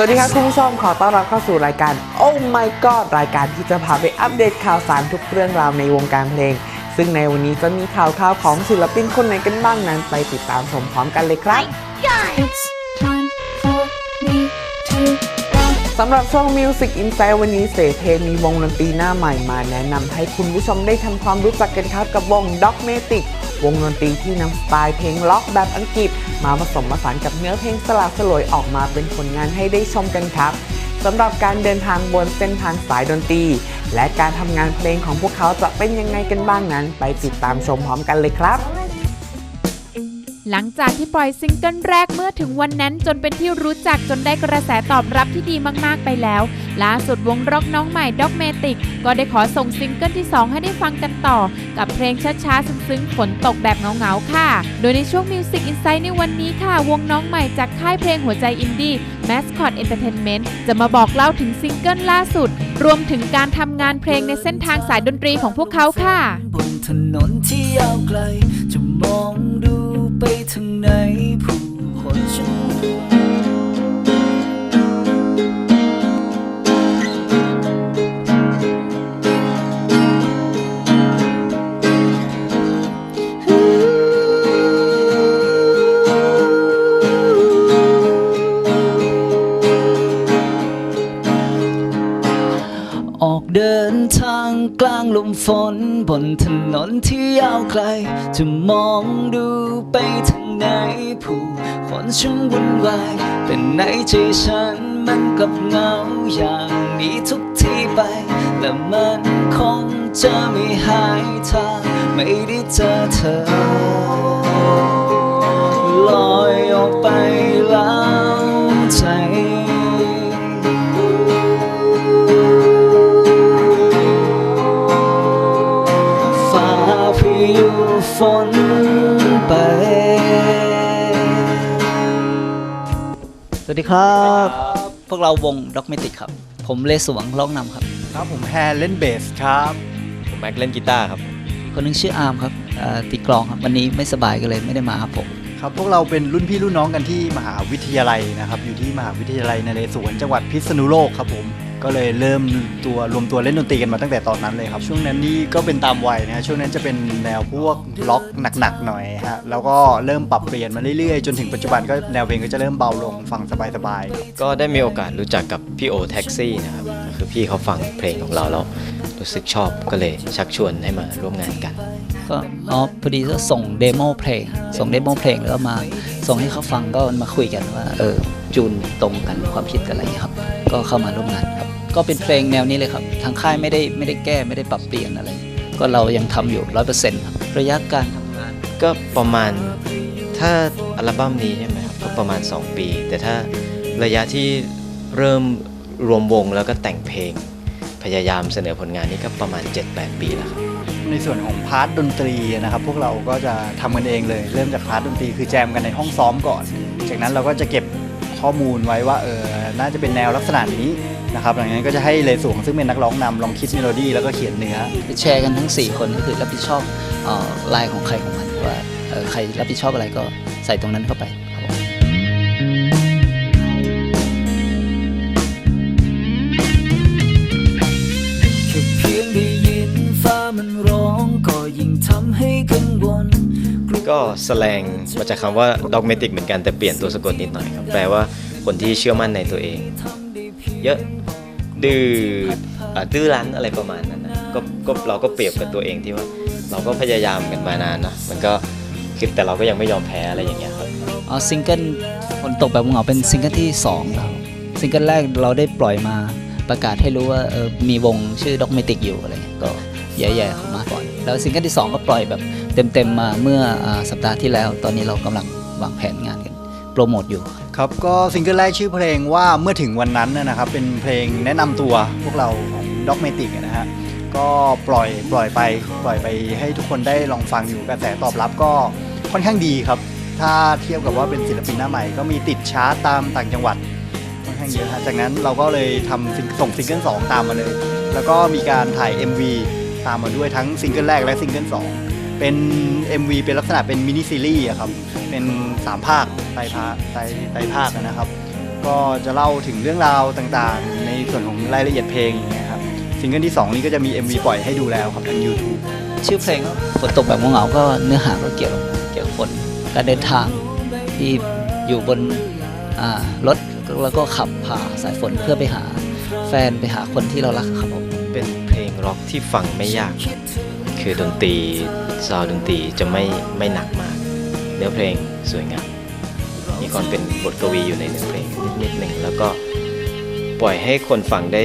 วัสดีครับคุณผู้ชมขอต้อนรับเข้าสู่รายการ Oh My God รายการที่จะพาไปอัปเดตข่าวสารทุกเรื่องราวในวงการเพลง ซึ่งในวันนี้จะมีข่าวข่าวของศิลปินคนไหนกันบ้างนั้น ไปติดตามชมพร้อมกันเลยครับ It's time for me to สำหรับช่วง Music Insight วันนี้เสเพมีวงดนตรีหน้าใหม่มาแนะนำให้คุณผู้ชมได้ทำความรู้จักกันครับกับวง Dogmatic วงดนตรีที่นำสไตล์เพลงล็อกแบบอังกฤษ มาผสมผสานกับเนื้อเพลงสลับสลวยออกมาเป็นผลงานให้ได้ชมกันครับสำหรับการเดินทางบนเส้นทางสายดนตรี และการทำงานเพลงของพวกเขาจะเป็นยังไงกันบ้างนั้น ไปติดตามชมพร้อมกันเลยครับ หลังจากที่ปล่อยซิงเกิลแรกเมื่อถึงวันนั้นจนเป็นที่รู้จักจนได้กระแสตอบรับที่ดีมากๆไปแล้ว ล่าสุดวงร็อกน้องใหม่ด็อกเมติก ก็ได้ขอส่งซิงเกิลที่ 2 ให้ได้ฟังกันต่อ กับเพลงช้าๆ ซึ้งๆฝนตกแบบเงาๆ ค่ะ โดยในช่วง Music Insight ในวันนี้ค่ะ วงน้องใหม่จากค่ายเพลงหัวใจอินดี้ Mascot Entertainment จะมาบอกเล่าถึงซิงเกิลล่าสุด รวมถึงการทำงานเพลงในเส้นทางสายดนตรีของพวกเขาค่ะ บนถนนที่ยาวไกลจะมองดู ไปทางไหนผู้คนฉัน กลางลมฝนบนถนนที่ยาวไกล จะมองดูไปทางไหนผู้คนช่างวุ่นวายแต่ในใจฉันมันกลับเหงาอย่างนี้ทุกที่ไป และมันคงจะไม่หายถ้าไม่ได้เจอเธอ ฝนไป สวัสดีครับ พวกเราวงด็อกเมติกครับ ผมเลสวงร้องนำครับ ครับผมแฮร์เล่นเบสครับ ผมแม็กเล่นกีตาร์ครับ คนหนึงชื่ออาร์มครับเอ่อตีกลองครับ วันนี้ไม่สบายก็เลยไม่ได้มาครับผม ครับพวกเราเป็นรุ่นพี่รุ่นน้องกันที่มหาวิทยาลัยนะครับ อยู่ที่มหาวิทยาลัยนเรศวรจังหวัดพิษณุโลกครับผม ก็เลยเริ่มตัวรวมตัวเล่นดนตรีกันมาตั้งแต่ตอนนั้นเลยครับช่วงนั้นนี่ก็เป็นตามวัยนะฮะช่วงนั้นจะเป็นแนวพวกล็อกหนักๆหน่อยฮะแล้วก็เริ่มปรับเปลี่ยนมาเรื่อยๆ จนถึงปัจจุบันก็แนวเพลงก็จะเริ่มเบาลงฟังสบายๆก็ได้มีโอกาสรู้จักกับพี่โอแท็กซี่นะครับคือพี่เขาฟังเพลงของเราแล้ว รู้สึกชอบก็เลยชักชวนให้มาร่วมงานกัน ก็อ๋อพอดีก็ส่งเดโมเพลง ส่งเดโมเพลงแล้วก็มา ส่งให้เขาฟังก็มาคุยกันว่าเออจูนตรงกันความคิดกันอะไรอย่างเงี้ยครับ ก็เข้ามาร่วมงานครับ ก็เป็นเพลงแนวนี้เลยครับ ทางค่ายไม่ได้ไม่ได้แก้ไม่ได้ปรับเปลี่ยนอะไร ก็เรายังทำอยู่ร้อยเปอร์เซ็นต์ครับระยะการทำงาน ก็ประมาณถ้าอัลบั้มนี้ใช่ไหมครับก็ประมาณ 2 ปี แต่ถ้าระยะที่เริ่มรวมวงแล้วก็แต่งเพลง พยายามเสนอผลงานนี่ก็ประมาณ 7-8 ปีแล้วครับ ในส่วนของพาร์ทดนตรีนะครับพวกเราก็จะทำกันเองเลย เริ่มจากพาร์ทดนตรีคือแจมกันในห้องซ้อมก่อน จากนั้นเราก็จะเก็บข้อมูลไว้ว่าเออน่าจะเป็นแนวลักษณะนี้นะครับหลังจากนั้นก็จะให้เลสูงซึ่งเป็นนักร้องนำลองคิดเมโลดี้แล้วก็เขียนเนื้อ แชร์กันทั้ง 4 คนก็คือรับผิดชอบเอ่อลายของใครของมันว่าเอ่อใครรับผิดชอบอะไรก็ใส่ตรงนั้นเข้าไป ก็สแลงมาจากคำว่า dogmatic เหมือนกันแต่เปลี่ยนตัวสะกดนิดหน่อยครับแปลว่าคนที่เชื่อมั่นในตัวเอง เยอะดื้ออะดื้อรั้นอะไรประมาณนั้นนะก็ก็เราก็เปรียบกับตัวเองที่ว่า เราก็พยายามกันมานานนะมันก็คือแต่เราก็ยังไม่ยอมแพ้อะไรอย่างเงี้ยครับเอซิงเกิลฝนตกแบบเหงาเป็นซิงเกิลที่2แล้วซิงเกิลแรกเราได้ปล่อยมาประกาศให้รู้ว่าออมีวงชื่อด็อกเมติกอยู่อะไรเงี้ยก็แย่ๆเข้ามาก่อน แล้วซิงเกิลที่ 2 ก็ปล่อยแบบ เต็มๆมาเมื่อสัปดาห์ที่แล้ว ตอนนี้เรากำลังวางแผนงานกันโปรโมทอยู่ครับ ก็ซิงเกิลแรกชื่อเพลงว่าเมื่อถึงวันนั้นนะครับ เป็นเพลงแนะนำตัวพวกเราของด็อกเมติกนะฮะก็ปล่อยปล่อยไปปล่อยไปให้ทุกคนได้ลองฟังอยู่กระแสตอบรับก็ค่อนข้างดีครับ ถ้าเทียบกับว่าเป็นศิลปินหน้าใหม่ ก็มีติดชาร์ตตามต่างจังหวัดค่อนข้างเยอะฮะจากนั้นเราก็เลยทำส่งซิงเกิลสองตามมาเลย แล้วก็มีการถ่าย MV ตามมาด้วยทั้งซิงเกิลแรกและซิงเกิลสอง เป็น MV เป็นลักษณะเป็นมินิซีรีส์อะครับ เป็น 3 ภาคไตรภาคไตรไตรภาคอะนะครับ ก็จะเล่าถึงเรื่องราวต่างๆ ในส่วนของรายละเอียดเพลงอย่างเงี้ยครับซิงเกิลที่ 2 นี้ก็จะมี MV ปล่อยให้ดูแล้วครับทาง YouTube ชื่อเพลงก็ฝนตกแบบเหงาๆก็เนื้อหาก็เกี่ยวเกี่ยวกับฝนการเดินทางที่อยู่บนอ่ารถแล้วก็ขับผ่าสายฝนเพื่อไปหาแฟนไปหาคนที่เรารักครับผมเป็นเพลงร็อกที่ฟังไม่ยาก คือดนตรีซาวด์ดนตรีจะไม่ไม่หนักมาก เนื้อเพลงสวยงามมีความเป็นบทกวีอยู่ในเนื้อเพลงนิดๆหนึ่งแล้วก็ปล่อยให้คนฟังได้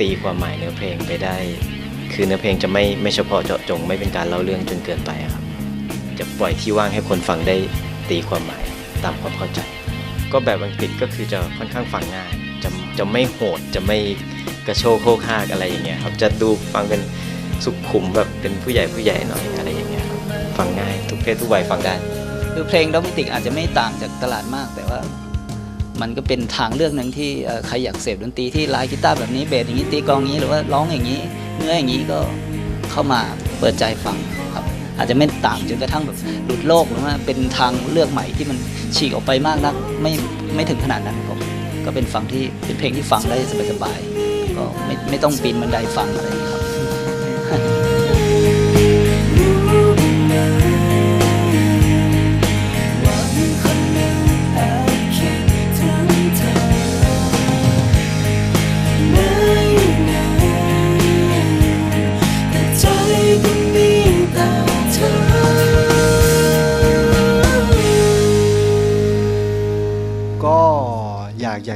ตีความหมายเนื้อเพลงไปได้ คือเนื้อเพลงจะไม่ไม่เฉพาะเจาะจง ไม่เป็นการเล่าเรื่องจนเกินไปครับ จะปล่อยที่ว่างให้คนฟังได้ตีความหมายตามความเข้าใจ ก็แบบอังกฤษก็คือจะค่อนข้างฟังง่ายจะจะไม่โหดจะไม่กระโชกโคกฮากอะไรอย่างเงี้ยครับจะดูฟังเป็น สุขุมแบบเป็นผู้ใหญ่ผู้ใหญ่หน่อยอะไรอย่างเงี้ยครับฟังง่ายทุกเพศทุกวัยฟังได้ คือเพลงดอมิติกอาจจะไม่ต่างจากตลาดมาก แต่ว่ามันก็เป็นทางเลือกหนึ่งที่ใครอยากเสพดนตรีที่ลายกีตาร์แบบนี้เบสอย่างนี้ตีกลองอย่างนี้หรือว่าร้องอย่างนี้เนื้ออย่างนี้ก็เข้ามาเปิดใจฟังครับ อาจจะไม่ต่างจนกระทั่งแบบหลุดโลกหรือว่าเป็นทางเลือกใหม่ที่มันฉีกออกไปมากนักไม่ไม่ถึงขนาดนั้นผมก็เป็นฟังที่เป็นเพลงที่ฟังได้สบายๆก็ไม่ไม่ต้องปีนบันไดฟังอะไรครับ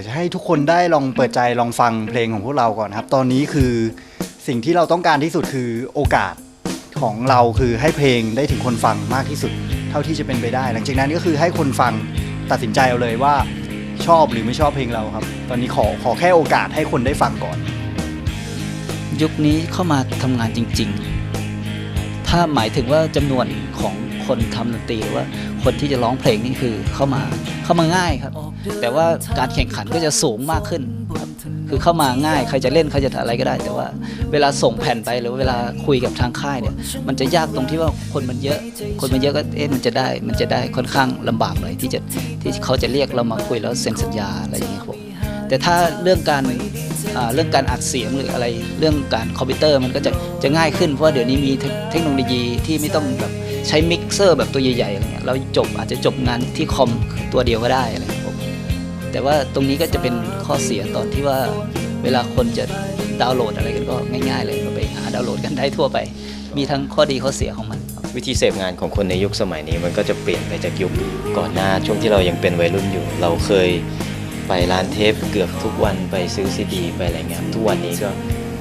ากจะให้ทุกคนได้ลองเปิดใจลองฟังเพลงของพวกเราก่อนครับ ตอนนี้คือสิ่งที่เราต้องการที่สุดคือโอกาสของเราคือให้เพลงได้ถึงคนฟังมากที่สุด เท่าที่จะเป็นไปได้ หลังจากนั้นก็คือให้คนฟังตัดสินใจเอาเลยว่าชอบหรือไม่ชอบเพลงเราครับ ตอนนี้ขอขอแค่โอกาสให้คนได้ฟังก่อน ยุคนี้เข้ามาทำงานจริง ๆ ถ้าหมายถึงว่าจำนวนของคนทำดนตรีหรือว่าคนที่จะร้องเพลงนี่คือเข้ามาเข้ามาง่ายครับ แต่ว่าการแข่งขันก็จะสูงมากขึ้นครับคือเข้ามาง่ายใครจะเล่นใครจะอะไรก็ได้ แต่ว่าเวลาส่งแผ่นไปหรือเวลาคุยกับทางค่ายเนี่ย มันจะยากตรงที่ว่าคนมันเยอะ คนมันเยอะก็เอ๊ะมันจะได้ มันจะได้ค่อนข้างลำบากเลยที่จะที่เขาจะเรียกเรามาคุยแล้วเซ็นสัญญาอะไรอย่างเงี้ยครับแต่ถ้าเรื่องการอ่าเรื่องการอัดเสียงหรืออะไรเรื่องการคอมพิวเตอร์มันก็จะจะง่ายขึ้นเพราะว่าเดี๋ยวนี้มีเทคโนโลยีที่ไม่ต้องแบบใช้มิกเซอร์แบบตัวใหญ่ๆอะไรเงี้ยเราจบอาจจะจบงานที่คอมตัวเดียวก็ได้อะไร แต่ว่าตรงนี้ก็จะเป็นข้อเสียตอนที่ว่าเวลาคนจะดาวน์โหลดอะไรกันก็ง่ายๆเลยก็ไปหาดาวน์โหลดกันได้ทั่วไป มีทั้งข้อดีข้อเสียของมัน วิธีเสพงานของคนในยุคสมัยนี้มันก็จะเปลี่ยนไปจากยุคก่อนหน้าช่วงที่เรายังเป็นวัยรุ่นอยู่ เราเคยไปร้านเทปเกือบทุกวันไปซื้อซีดีไปอะไรเงี้ยทุกวันนี้ก็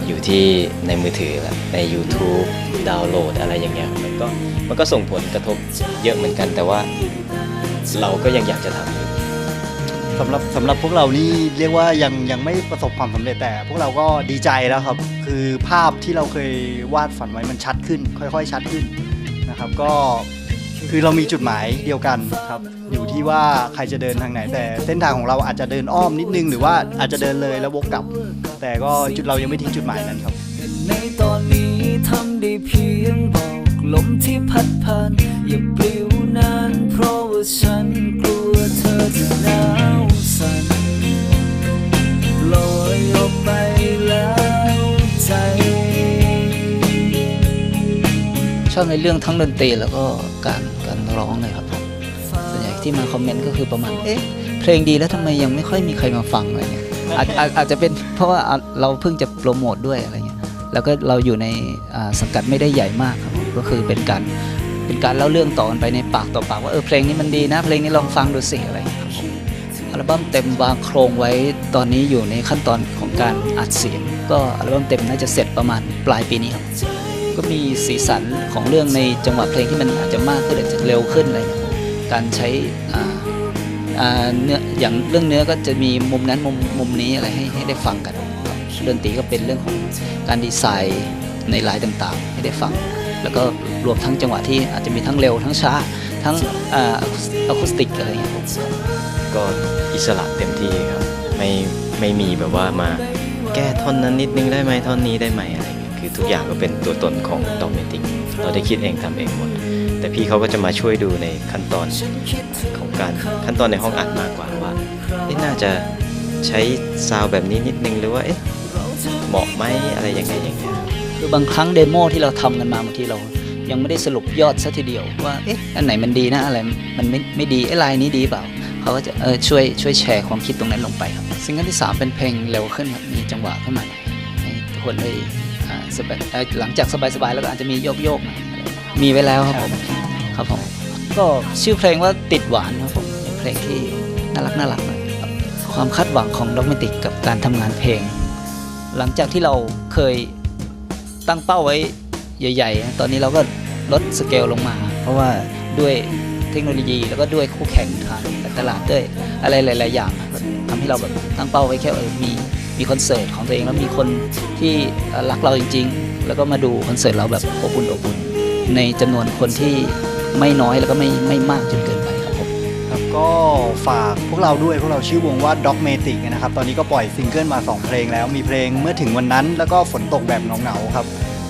อยู่ที่ในมือถือแหละใน YouTube ดาวน์โหลดอะไรอย่างเงี้ยมันก็มันก็ส่งผลกระทบเยอะเหมือนกันแต่ว่าเราก็ยังอยากจะทำอยู่ สำหรับสำหรับพวกเรานี่เรียกว่ายังยังไม่ประสบความสำเร็จแต่ พวกเราก็ดีใจแล้วครับ คือภาพที่เราเคยวาดฝันไว้มันชัดขึ้น ค่อย ๆ ชัดขึ้นนะครับ ก็คือเรามีจุดหมายเดียวกันครับ อยู่ที่ว่าใครจะเดินทางไหน แต่เส้นทางของเราอาจจะเดินอ้อมนิดนึง หรือว่าอาจจะเดินเลยแล้ววกกลับ แต่ก็จุดเรายังไม่ทิ้งจุดหมายนั้นครับ ในตอนนี้ทำได้เพียงบอกลมที่พัดผ่านอย่าปลิวนานเพราะว่าฉันกลัวเธอจะหนาว สั่นลอยออกไปแล้วใจ ชอบในเรื่องทั้งดนตรีแล้วก็การการร้องเลยครับผมส่วนใหญ่ที่มาคอมเมนต์ก็คือประมาณ เอ๊ะ เพลงดีแล้วทำไมยังไม่ค่อยมีใครมาฟังอะไรเงี้ยอาจอาจอาจจะเป็นเพราะว่าเราเพิ่งจะโปรโมทด้วยอะไรเงี้ย แล้วก็เราอยู่ในอ่าสังกัดไม่ได้ใหญ่มากครับผมก็คือเป็นการเป็นการเล่าเรื่องต่อกันไปในปากต่อปากว่าเออเพลงนี้มันดีนะ เพลงนี้ลองฟังดูสิอะไรอย่างเงี้ยครับผม อัลบั้มเต็มวางโครงไว้ตอนนี้อยู่ในขั้นตอนของการอัดเสียง ก็อัลบั้มเต็มน่าจะเสร็จประมาณปลายปีนี้ครับก็มีสีสันของเรื่องในจังหวะเพลงที่มันอาจจะมากขึ้นอาจจะเร็วขึ้นอะไรการใช้อ่าอ่าเนื้ออย่างเรื่องเนื้อก็จะมีมุมนั้นมุมมุมนี้อะไรให้ให้ได้ฟังกันครับดนตรีก็เป็นเรื่องของการดีไซน์ในลายต่างๆ ให้ได้ฟัง แล้วก็รวมทั้งจังหวะที่อาจจะมีทั้งเร็วทั้งช้า ทั้งอะคูสติกอะไรอย่างเงี้ย ก็อิสระเต็มที่ครับ ไม่ไม่มีแบบว่ามาแก้ท่อนนั้นนิดนึงได้ไหมท่อนนี้ได้ไหมอะไรเงี้ยคือทุกอย่างก็เป็นตัวตนของดอมเมติกเราได้คิดเองทำเองหมด แต่พี่เขาก็จะมาช่วยดูในขั้นตอนของการขั้นตอนในห้องอัดมากกว่าว่าเอ๊ะน่าจะใช้ซาวแบบนี้นิดนึงหรือว่าเอ๊ะเหมาะไหมอะไรยังไงอย่างเงี้ยคือบางครั้งเดโมที่เราทำกันมาบางทีเรายังไม่ได้สรุปยอดซะทีเดียวว่าเอ๊ะอันไหนมันดีนะอะไรมันไม่ไม่ดีไอ้ลายนี้ดีเปล่า เขาก็จะเออช่วยช่วยแชร์ความคิดตรงนั้นลงไปครับซิงเกิลที่ 3 เป็นเพลงเร็วขึ้นครับมีจังหวะขึ้นมาหน่อยให้ทุกคนได้อ่าสบายเอ่อหลังจากสบายๆแล้วก็อาจจะมีโยกโยกๆหน่อยมีไว้แล้วครับผมครับผมก็ชื่อเพลงว่าติดหวานครับผมเป็นเพลงที่น่ารักน่ารักหน่อยครับความคาดหวังของด็อกเมติกกับการทำงานเพลง หลังจากที่เราเคยตั้งเป้าไว้ใหญ่ ๆ ตอนนี้เราก็ลดสเกลลงมา เพราะว่าด้วย เทคโนโลยี แล้วก็ด้วยคู่แข่งทางตลาดด้วยอะไรหลาย ๆ อย่างทำให้เราแบบตั้งเป้าไว้แค่เออมีมีคอนเสิร์ตของตัวเองแล้วมีคนที่รักเราจริง ๆ แล้วก็มาดูคอนเสิร์ตเราแบบอบอุ่นอบอุ่นในจำนวนคนที่ไม่น้อยแล้วก็ไม่ไม่มากจนเกินไปครับผมครับก็ฝากพวกเราด้วยพวกเราชื่อวงว่า Dogmatic นะครับ ตอนนี้ก็ปล่อยซิงเกิลมา 2 เพลงแล้วมีเพลงเมื่อถึงวันนั้น แล้วก็ฝนตกแบบเหงาๆครับ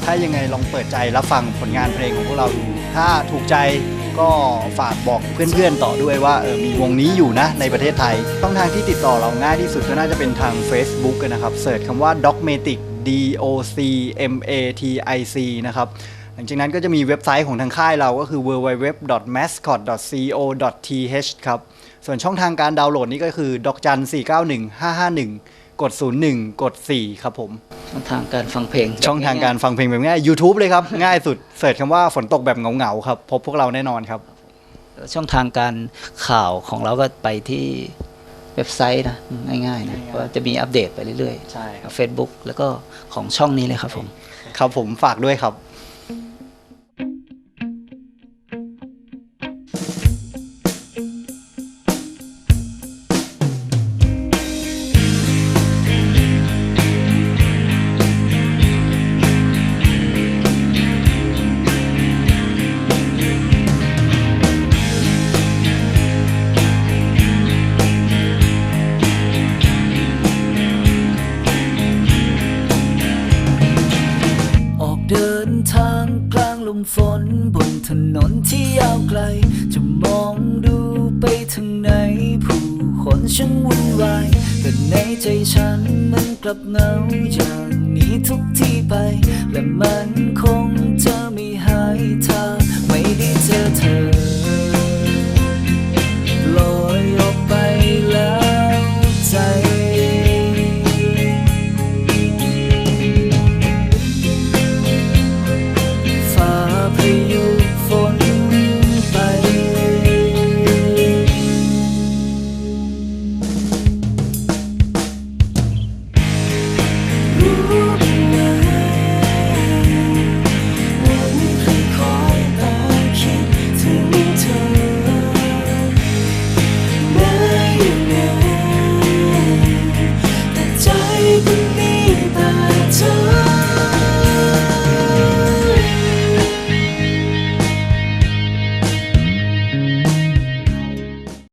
ถ้ายังไงลองเปิดใจรับฟังผลงานเพลงของพวกเราดูถ้าถูกใจ ก็ฝากบอกเพื่อนๆต่อด้วยว่าเออมีวงนี้อยู่นะในประเทศไทยต้องทางที่ติดต่อเราง่ายที่สุดก็น่าจะเป็นทาง Facebook นะครับเสิร์ชคำว่า Dogmatic D O C M A T I C นะครับหลังจากนั้นก็จะมีเว็บไซต์ของทางค่ายเราก็คือ www.mascot.co.th ครับ ส่วนช่องทางการดาวน์โหลดนี่ก็คือดอกจัน 491551 กด 01 กด 4 ครับผม ช่องทางการฟังเพลงช่องทางการฟังเพลงแบบง่าย YouTube เลยครับ ง่ายสุดเสิร์ชคำว่าฝนตกแบบเหงาๆครับ พบพวกเราแน่นอนครับ ช่องทางการข่าวของเราก็ไปที่เว็บไซต์นะง่ายๆนะว่าจะมีอัปเดตไปเรื่อยๆใช่ครับเฟซบุ๊กแล้วก็ของช่องนี้เลยครับผม ครับผมฝากด้วยครับ ในใจฉันมันกลับเหงาอย่างนี้ทุกที่ไป และมันคง